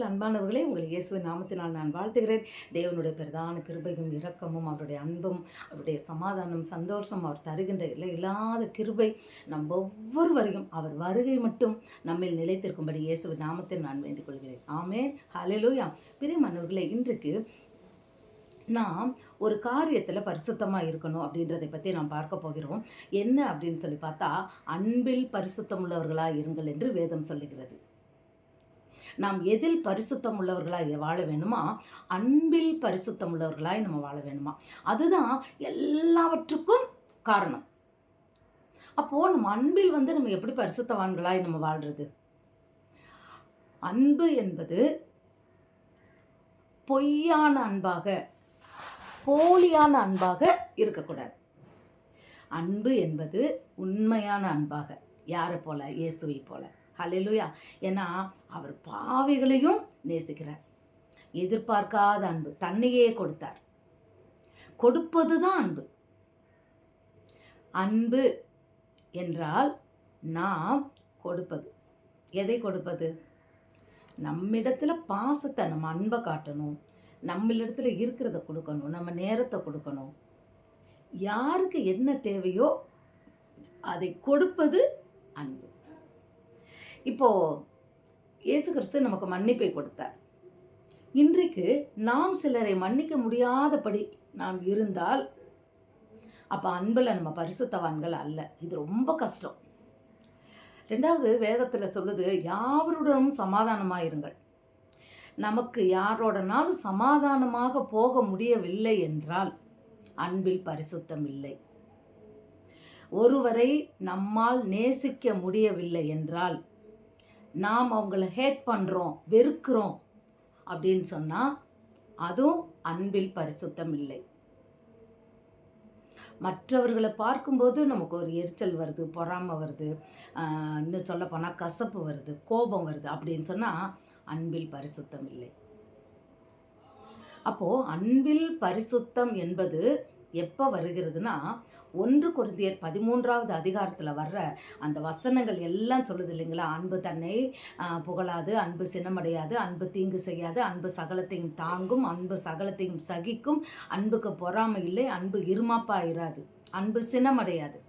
கிறிஸ்துவுக்குள் அன்பானவர்களே உங்களை இயேசுவின் நாமத்தினால் நான் வாழ்த்துகிறேன். தேவனுடைய பிரதான கிருபையும் இரக்கமும் அவருடைய அன்பும் அவருடைய சமாதானம் சந்தோஷம் அவர் தருகின்ற இல்லை இல்லாத கிருபை நம் ஒவ்வொருவரையும் அவர் வருகை மட்டும் நம்மில் நிலைத்திருக்கும்படி இயேசுவின் நாமத்தில் நான் வேண்டிக் கொள்கிறேன். ஆமே ஹலெலூயா பிரியமானவர்களே இன்றைக்கு நாம் ஒரு காரியத்தில் பரிசுத்தமாக இருக்கணும் அப்படின்றதை பற்றி நாம் பார்க்க போகிறோம். என்ன அப்படின்னு சொல்லி பார்த்தா அன்பில் பரிசுத்தம் உள்ளவர்களாக இருங்கள் என்று வேதம் சொல்லுகிறது. நாம் எதில் பரிசுத்தம் உள்ளவர்களாக வாழ வேணுமா அன்பில் பரிசுத்தம் உள்ளவர்களாய் நம்ம வாழ வேணுமா அதுதான் எல்லாவற்றுக்கும் காரணம். அப்போ நம்ம அன்பில் வந்து நம்ம எப்படி பரிசுத்தவான்களாய் நம்ம வாழ்றது? அன்பு என்பது பொய்யான அன்பாக போலியான அன்பாக இருக்கக்கூடாது. அன்பு என்பது உண்மையான அன்பாக யாரை போல? இயேசுவை போல. ஹலெலுயா ஏன்னா அவர் பாவிகளையும் நேசிக்கிறார். எதிர்பார்க்காத அன்பு தன்னையே கொடுத்தார். கொடுப்பது தான் அன்பு. அன்பு என்றால் நாம் கொடுப்பது. எதை கொடுப்பது? நம்மிடத்துல பாசத்தை நம்ம அன்பை காட்டணும். நம்மளிடத்துல இருக்கிறத கொடுக்கணும். நம்ம நேரத்தை கொடுக்கணும். யாருக்கு என்ன தேவையோ அதை கொடுப்பது அன்பு. இப்போது இயேசு கிறிஸ்து நமக்கு மன்னிப்பை கொடுத்தார். இன்றைக்கு நாம் சிலரை மன்னிக்க முடியாதபடி நாம் இருந்தால் அப்போ அன்பில் நம்ம பரிசுத்தவான்கள் அல்ல. இது ரொம்ப கஷ்டம். ரெண்டாவது வேதத்தில் சொல்லுது யாவருடனும் சமாதானமாக இருங்கள். நமக்கு யாரோடனாலும் சமாதானமாக போக முடியவில்லை என்றால் அன்பில் பரிசுத்தம் இல்லை. ஒருவரை நம்மால் நேசிக்க முடியவில்லை என்றால் நாம் அவங்கள ஹேட் பண்ணுறோம் வெறுக்கிறோம் அப்படின்னு சொன்னால் அதுவும் அன்பில் பரிசுத்தம் இல்லை. மற்றவர்களை பார்க்கும்போது நமக்கு ஒரு எரிச்சல் வருது பொறாமை வருது இன்னும் இன்னும் சொல்லப்போனால் கசப்பு வருது கோபம் வருது அப்படின்னு சொன்னால் அன்பில் பரிசுத்தம் இல்லை. அப்போது அன்பில் பரிசுத்தம் என்பது எப்போ வருகிறதுனா ஒன்று குருந்தியர் பதிமூன்றாவது அதிகாரத்தில் வர்ற அந்த வசனங்கள் எல்லாம் சொல்லுது இல்லைங்களா? அன்பு தன்னை புகழாது அன்பு சினமடையாது அன்பு தீங்கு செய்யாது அன்பு சகலத்தையும் தாங்கும் அன்பு சகலத்தையும் சகிக்கும் அன்புக்கு பொறாமை இல்லை அன்பு இருமாப்பா இராது அன்பு சினமடையாது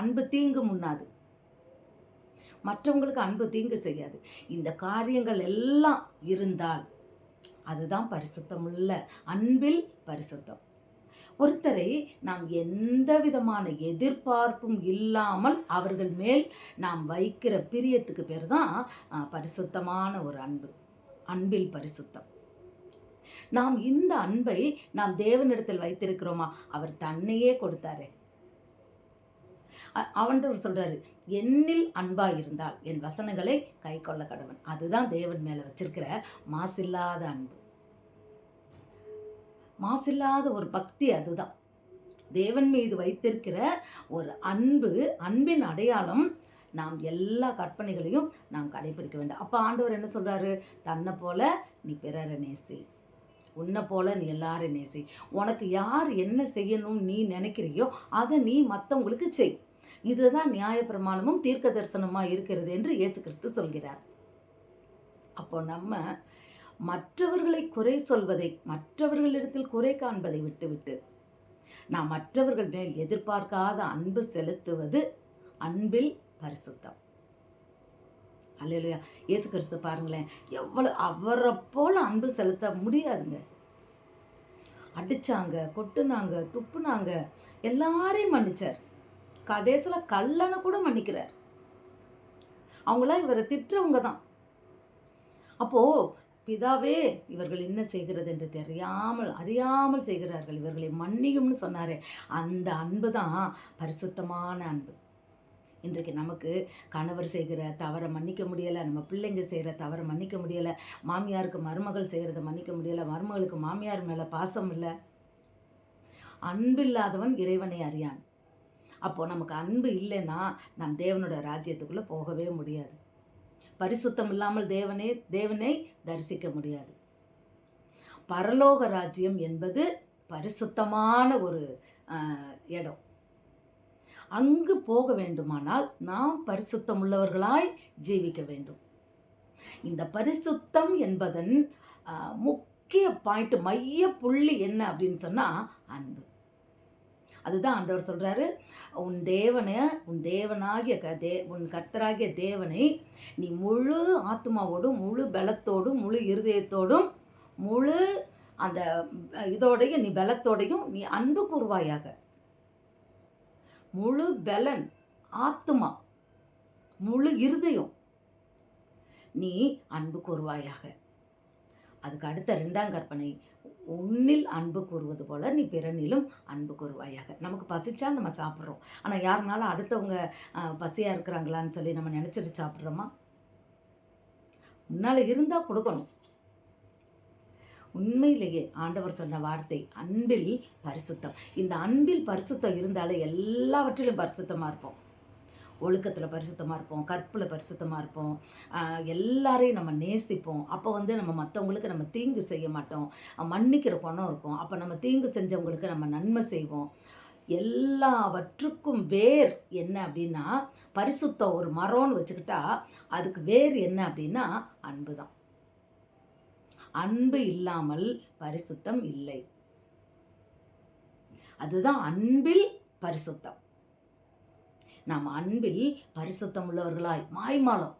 அன்பு தீங்கு முன்னாது. மற்றவங்களுக்கு அன்பு தீங்கு செய்யாது. இந்த காரியங்கள் எல்லாம் இருந்தால் அதுதான் பரிசுத்தம் உள்ள அன்பில் பரிசுத்தம். ஒருத்தரை நாம் எந்த விதமான எதிர்பார்ப்பும் இல்லாமல் அவர்கள் மேல் நாம் வைக்கிற பிரியத்துக்கு பேர் தான் பரிசுத்தமான ஒரு அன்பு. அன்பில் பரிசுத்தம். நாம் இந்த அன்பை நாம் தேவனிடத்தில் வைத்திருக்கிறோமா? அவர் தன்னையே கொடுத்தாரு. அ- சொல்றாரு என்னில் அன்பா இருந்தால் என் வசனங்களை கை கொள்ள கடவன் அதுதான் தேவன் மேல வச்சிருக்கிற மாசில்லாத அன்பு. மாசில்லாத ஒரு பக்தி அதுதான். தேவன் மீது வைத்திருக்கிற ஒரு அன்பு அன்பின் அடையாளம் நாம் எல்லா கற்பனைகளையும் நாம் கடைபிடிக்க வேண்டும். அப்போ ஆண்டவர் என்ன சொல்கிறாரு தன்னை போல நீ பிறரை நேசி. உன்னை போல நீ எல்லாரும் நேசி. உனக்கு யார் என்ன செய்யணும் நீ நினைக்கிறியோ அதை நீ மற்றவங்களுக்கு செய். இதுதான் நியாயப்பிரமாணமும் தீர்க்க தரிசனமாக இருக்கிறது என்று இயேசு கிறிஸ்து சொல்கிறார். அப்போ நம்ம மற்றவர்களை குறை சொல்வதை மற்றவர்களிடத்தில் குறை காண்பதை விட்டுவிட்டு நாம் மற்றவர்கள் மேல் எதிர்பார்க்காத அன்பு செலுத்துவது அன்பில் பரிசுத்தம். அல்லையா இயேசு கிறிஸ்து பாருங்களேன் எவ்வளவு அவரை போல அன்பு செலுத்த முடியாதுங்க. அடிச்சாங்க கொட்டுனாங்க துப்புனாங்க எல்லாரையும் மன்னிச்சார். கடைசியில் கல்லனை கூட மன்னிக்கிறார். அவங்களாம் இவரை திட்டுறவங்க தான். அப்போ பிதாவே இவர்கள் என்ன செய்கிறது என்று தெரியாமல் அறியாமல் செய்கிறார்கள். இவர்களை மன்னியும்னு சொன்னாரே. அந்த அன்பு தான் பரிசுத்தமான அன்பு. இன்றைக்கு நமக்கு கணவர் செய்கிற தவறை மன்னிக்க முடியலை நம்ம பிள்ளைங்க செய்கிற தவறை மன்னிக்க முடியலை மாமியாருக்கு மருமகள் செய்கிறத மன்னிக்க முடியலை மருமகளுக்கு மாமியார் மேலே பாசம் இல்லை. அன்பில்லாதவன் இறைவனை அறியான். அப்போது நமக்கு அன்பு இல்லைன்னா நம் தேவனோட ராஜ்யத்துக்குள்ளே போகவே முடியாது. பரிசுத்தம் இல்லாமல் தேவனே தேவனை தரிசிக்க முடியாது. பரலோக ராஜ்யம் என்பது பரிசுத்தமான ஒரு இடம். அங்கு போக வேண்டுமானால் நாம் பரிசுத்தம் உள்ளவர்களாய் ஜீவிக்க வேண்டும். இந்த பரிசுத்தம் என்பதன் முக்கிய பாயிண்ட் மைய புள்ளி என்ன அப்படின்னு சொன்னால் அன்பு. அதுதான் ஆண்டவர் சொல்கிறாரு உன் தேவனை உன் தேவனாகிய க தே உன் கத்தராகிய தேவனை நீ முழு ஆத்மாவோடும் முழு பலத்தோடும் முழு இருதயத்தோடும் முழு அந்த இதோடையும் நீ பலத்தோடையும் நீ அன்பு கூறுவாயாக. முழு பலன் ஆத்மா முழு இருதயம் நீ அன்பு கூறுவாயாக. அதுக்கு அடுத்த ரெண்டாம் கற்பனை உன்னில் அன்பு கூறுவது போல நீ பிறனிலும் அன்பு கூறுவாயாக. நமக்கு பசிச்சா நம்ம சாப்பிட்றோம். ஆனால் யாருனாலும் அடுத்தவங்க பசியாக இருக்கிறாங்களான்னு சொல்லி நம்ம நினச்சிட்டு சாப்பிட்றோமா? முன்னால் இருந்தால் கொடுக்கணும். உண்மையிலேயே ஆண்டவர் சொன்ன வார்த்தை அன்பில் பரிசுத்தம். இந்த அன்பில் பரிசுத்தம் இருந்தாலே எல்லாவற்றிலும் பரிசுத்தமாக இருப்போம். ஒழுக்கத்தில் பரிசுத்தமாக இருப்போம் கற்பில் பரிசுத்தமாக இருப்போம். எல்லாரையும் நம்ம நேசிப்போம். அப்போ வந்து நம்ம மற்றவங்களுக்கு நம்ம தீங்கு செய்ய மாட்டோம். மன்னிக்கிற குணம் இருக்கும். அப்போ நம்ம தீங்கு செஞ்சவங்களுக்கு நம்ம நன்மை செய்வோம். எல்லாவற்றுக்கும் வேர் என்ன அப்படின்னா பரிசுத்தம் ஒரு மரம்னு வச்சுக்கிட்டா அதுக்கு வேர் என்ன அப்படின்னா அன்பு தான். அன்பு இல்லாமல் பரிசுத்தம் இல்லை. அதுதான் அன்பில் பரிசுத்தம். நாம் அன்பில் பரிசுத்தம் உள்ளவர்களாய் மாய்மாலம்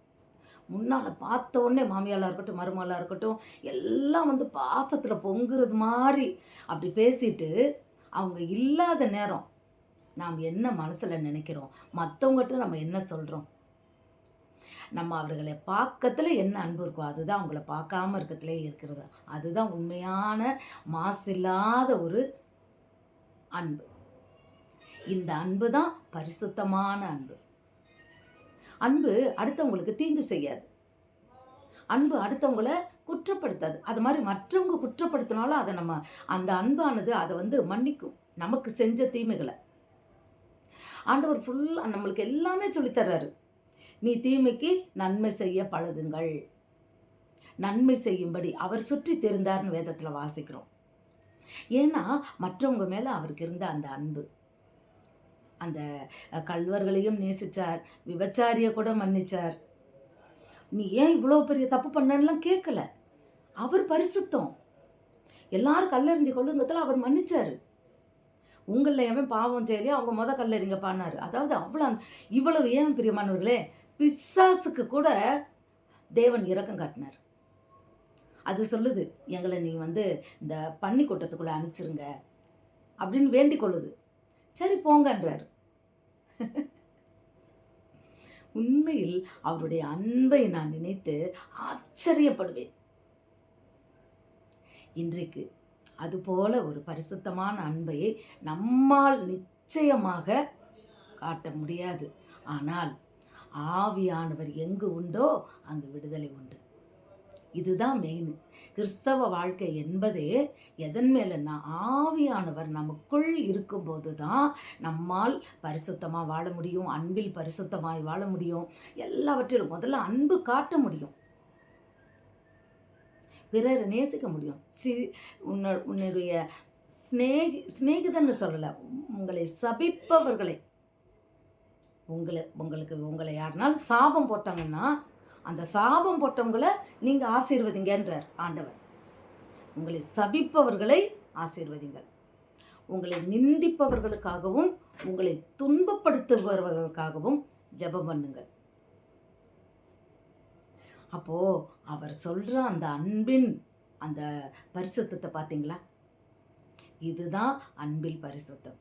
முன்னால் பார்த்த உடனே மாமியாலாக இருக்கட்டும் மருமகளாக இருக்கட்டும் எல்லாம் வந்து பாசத்தில் பொங்குறது மாதிரி அப்படி பேசிட்டு அவங்க இல்லாத நேரம் நாம் என்ன மனசில் நினைக்கிறோம்? மற்றவங்ககிட்ட நம்ம என்ன சொல்கிறோம் நம்ம அவர்களை பார்க்கத்துல என்ன அன்பு இருக்கோ அதுதான் அவங்கள பார்க்காம இருக்கிறதுலே இருக்கிறது. அதுதான் உண்மையான மாசில்லாத ஒரு அன்பு. இந்த அன்பு தான் பரிசுத்தமான அன்பு. அன்பு அடுத்தவங்களுக்கு தீங்கு செய்யாது. அன்பு அடுத்தவங்கள குற்றப்படுத்தாது. அது மாதிரி மற்றவங்க குற்றப்படுத்தினாலும் அதை நம்ம அந்த அன்பானது அதை வந்து மன்னிக்கும். நமக்கு செஞ்ச தீமைகளை. ஆண்டவர் ஃபுல்லாக நம்மளுக்கு எல்லாமே சொல்லித்தர்றாரு நீ தீமைக்கு நன்மை செய்ய பழகுங்கள். நன்மை செய்யும்படி அவர் சுற்றி தெரிந்தார்னு வேதத்தில் வாசிக்கிறோம். ஏன்னா மற்றவங்க மேலே அவருக்கு இருந்த அந்த அன்பு. அந்த கல்வர்களையும் நேசித்தார் நேசிச்சார். விபச்சாரியை கூட மன்னிச்சார். நீ ஏன் இவ்வளோ பெரிய தப்பு பண்ணலாம் கேட்கல. அவர் பரிசுத்தம். எல்லாரும் கல்லெறிஞ்சு கொள்ளுங்கத்தில் அவர் மன்னிச்சார். உங்களில் எவன் பாவம் செய்யலையோ அவங்க முத கல்லறிங்க பண்ணாரு அதாவது அவ்வளோ இவ்வளவு ஏன் பிரியமானவர்களே? பிசாசுக்கு கூட தேவன் இரக்கம் காட்டினார். அது சொல்லுது எங்களை நீ வந்து இந்த பன்னி கூட்டத்துக்குள்ளே அனுப்பிச்சிருங்க அப்படின்னு வேண்டிக் கொள்ளுது. சரி போங்கன்றார். உண்மையில் அவருடைய அன்பை நான் நினைத்து ஆச்சரியப்படுவேன். இன்றைக்கு அதுபோல ஒரு பரிசுத்தமான அன்பை நம்மால் நிச்சயமாக காட்ட முடியாது. ஆனால் ஆவியானவர் எங்கு உண்டோ அங்கு விடுதலை உண்டு. இதுதான் மெயின் கிறிஸ்தவ வாழ்க்கை என்பதே எதன் மேலன்னா ஆவியானவர் நமக்குள் இருக்கும்போது தான் நம்மால் பரிசுத்தமாக வாழ முடியும் அன்பில் பரிசுத்தமாய் வாழ முடியும். எல்லாவற்றிலும் முதல்ல அன்பு காட்ட முடியும். பிறரை நேசிக்க முடியும். சி உன்ன உன்னுடைய ஸ்நேகி ஸ்நேகிதன்னு சொல்லலை உங்களை சபிப்பவர்களை. உங்களை உங்களுக்கு உங்களை யாருனாலும் சாபம் போட்டாங்கன்னா அந்த சாபம் போட்டவங்களை நீங்கள் ஆசீர்வதிங்கன்றார் ஆண்டவர். உங்களை சபிப்பவர்களை ஆசீர்வதிங்கள். உங்களை நிந்திப்பவர்களுக்காகவும் உங்களை துன்பப்படுத்துபவர்களுக்காகவும் ஜெபம் பண்ணுங்கள். அப்போ அவர் சொல்ற அந்த அன்பின் அந்த பரிசுத்தத்தை பார்த்தீங்களா? இதுதான் அன்பில் பரிசுத்தம்.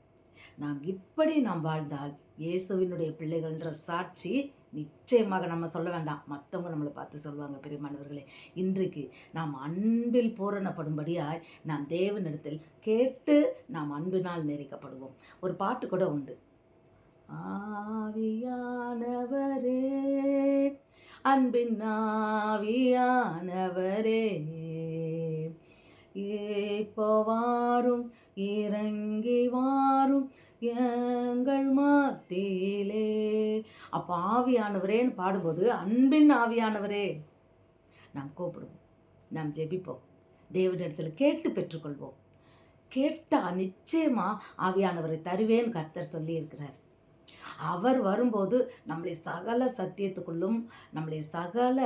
நாம் இப்படி நாம் வாழ்ந்தால் இயேசுவினுடைய பிள்ளைகள்ன்ற சாட்சி நிச்சயமாக நம்ம சொல்ல வேண்டாம். மற்றவங்க நம்மளை பார்த்து சொல்லுவாங்க பெரியமானவர்களே இன்றைக்கு நாம் அன்பில் பூரணப்படும்படியாய் நாம் தேவனிடத்தில் கேட்டு நாம் அன்பினால் நெறிக்கப்படுவோம் ஒரு பாட்டு கூட உண்டு. ஆவியானவரே அன்பின் ஆவியானவரே இப்போ வாரும் இறங்கி வாரும் எங்கள் மாத்தியிலே அப்போ ஆவியானவரேன்னு பாடும்போது அன்பின் ஆவியானவரே நாம் கூப்பிடுவோம் நாம் ஜெபிப்போம். தேவனிடத்தில் கேட்டு பெற்றுக்கொள்வோம். கேட்டால் நிச்சயமாக ஆவியானவரை தருவேன் கர்த்தர் சொல்லியிருக்கிறார். அவர் வரும்போது நம்மளை சகல சத்தியத்துக்குள்ளும் நம்மளை சகல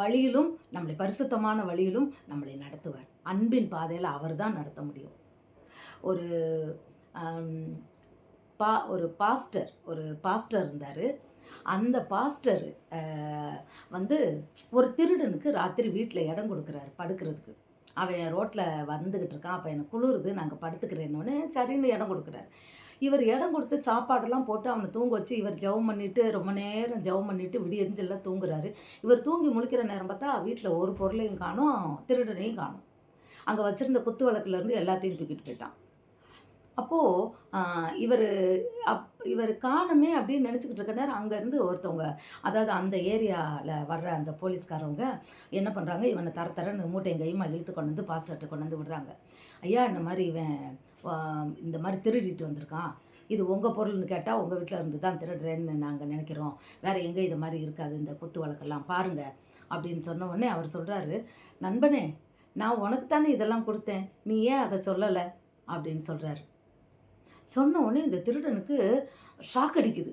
வழியிலும் நம்மளை பரிசுத்தமான வழியிலும் நம்மளை நடத்துவார். அன்பின் பாதையில் அவர் தான் நடத்த முடியும். ஒரு பா ஒரு பாஸ்டர் ஒரு பாஸ்டர் இருந்தார். அந்த பாஸ்டர் வந்து ஒரு திருடனுக்கு ராத்திரி வீட்டில் இடம் கொடுக்குறாரு படுக்கிறதுக்கு. அவன் ரோட்டில் வந்துக்கிட்டு இருக்கான். அப்போ எனக்கு குளிருது நாங்கள் படுத்துக்கிறேன்னொன்னே சரின்னு இடம் கொடுக்குறாரு. இவர் இடம் கொடுத்து சாப்பாடெல்லாம் போட்டு அவனை தூங்க வச்சு இவர் ஜெபம் பண்ணிட்டு ரொம்ப நேரம் ஜெபம் பண்ணிட்டு விடியறிஞ்செல்லாம் தூங்குறாரு. இவர் தூங்கி முழிக்கிற நேரம் பார்த்தா வீட்டில் ஒரு பொருளையும் காணும் திருடனையும் காணும். அங்கே வச்சுருந்த குத்து வழக்குலேருந்து எல்லாத்தையும் தூக்கிட்டு போயிட்டான். அப்போது இவர் அப் இவர் காணுமே அப்படின்னு நினச்சிக்கிட்டு இருக்க நேரம் அங்கேருந்து ஒருத்தவங்க அதாவது அந்த ஏரியாவில் வர்ற அந்த போலீஸ்காரவங்க என்ன பண்ணுறாங்க இவனை தர தரன்னு மூட்டை கையுமா இழுத்து கொண்டு வந்து பாஸ்டர்கிட்ட கொண்டு வந்து விடுறாங்க. ஐயா இந்த மாதிரி இவன் இந்த மாதிரி திருடிட்டு வந்திருக்கான். இது உங்கள் பொருள்னு கேட்டால் உங்கள் வீட்டில் இருந்து தான் திருடுறேன்னு நாங்கள் நினைக்கிறோம். வேறு எங்கே இது மாதிரி இருக்காது இந்த குத்து வழக்கெல்லாம் பாருங்கள் அப்படின்னு சொன்ன உடனே அவர் சொல்கிறாரு நண்பனே நான் உனக்கு தானே இதெல்லாம் கொடுத்தேன். நீ ஏன் அதை சொல்லலை? அப்படின்னு சொல்கிறாரு சொன்ன உடனே இந்த திருடனுக்கு ஷாக் அடிக்குது.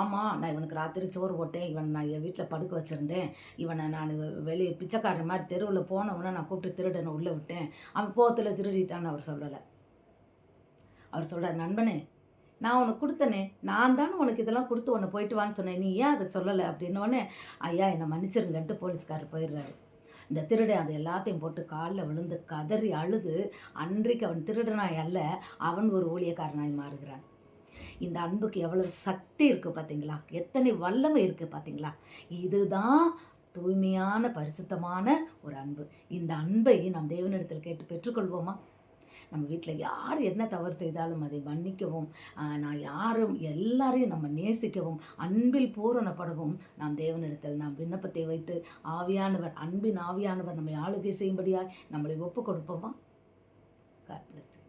ஆமாம் நான் இவனுக்கு ராத்திரி சோறு போட்டேன். இவன் நான் என் வீட்டில் படுக்க வச்சுருந்தேன். இவனை நான் வெளியே பிச்சைக்காரன் மாதிரி தெருவில் போனவனை நான் கூப்பிட்டு திருடனை உள்ளே விட்டேன். அவன் போகத்தில் திருடிட்டான்னு அவர் சொல்லலை. அவர் சொல்கிறார் நண்பனே நான் உனக்கு கொடுத்தனே. நான் தானே உனக்கு இதெல்லாம் கொடுத்து உன்னை போயிட்டு வான்னு சொன்னேன். நீ ஏன் அதை சொல்லலை? அப்படின்னோடனே ஐயா என்னை மன்னிச்சிருங்கன்ட்டு போலீஸ்காரர் போயிடுறாரு. இந்த திருடன் அது எல்லாத்தையும் போட்டு காலில் விழுந்து கதறி அழுது அன்றைக்கு அவன் திருடனாய் அல்ல அவன் ஒரு ஊழியக்காரனாய் மாறுகிறான். இந்த அன்புக்கு எவ்வளவு சக்தி இருக்குது பார்த்தீங்களா எத்தனை வல்லமை இருக்குது பார்த்தீங்களா இதுதான் தூய்மையான பரிசுத்தமான ஒரு அன்பு. இந்த அன்பை நாம் தேவனிடத்தில் கேட்டு பெற்றுக்கொள்வோமா? நம்ம வீட்டில் யார் என்ன தவறு செய்தாலும் அதை மன்னிக்கவும் நான் யாரும் எல்லாரையும் நம்ம நேசிக்கவும் அன்பில் பூரணப்படவும் நாம் தேவனிடத்தில் நாம் விண்ணப்பத்தை வைத்து ஆவியானவர் அன்பின் ஆவியானவர் நம்மை ஆளுகை செய்யும்படியாய் நம்மளை ஒப்பு கொடுப்போமா காட் பிளஸ்.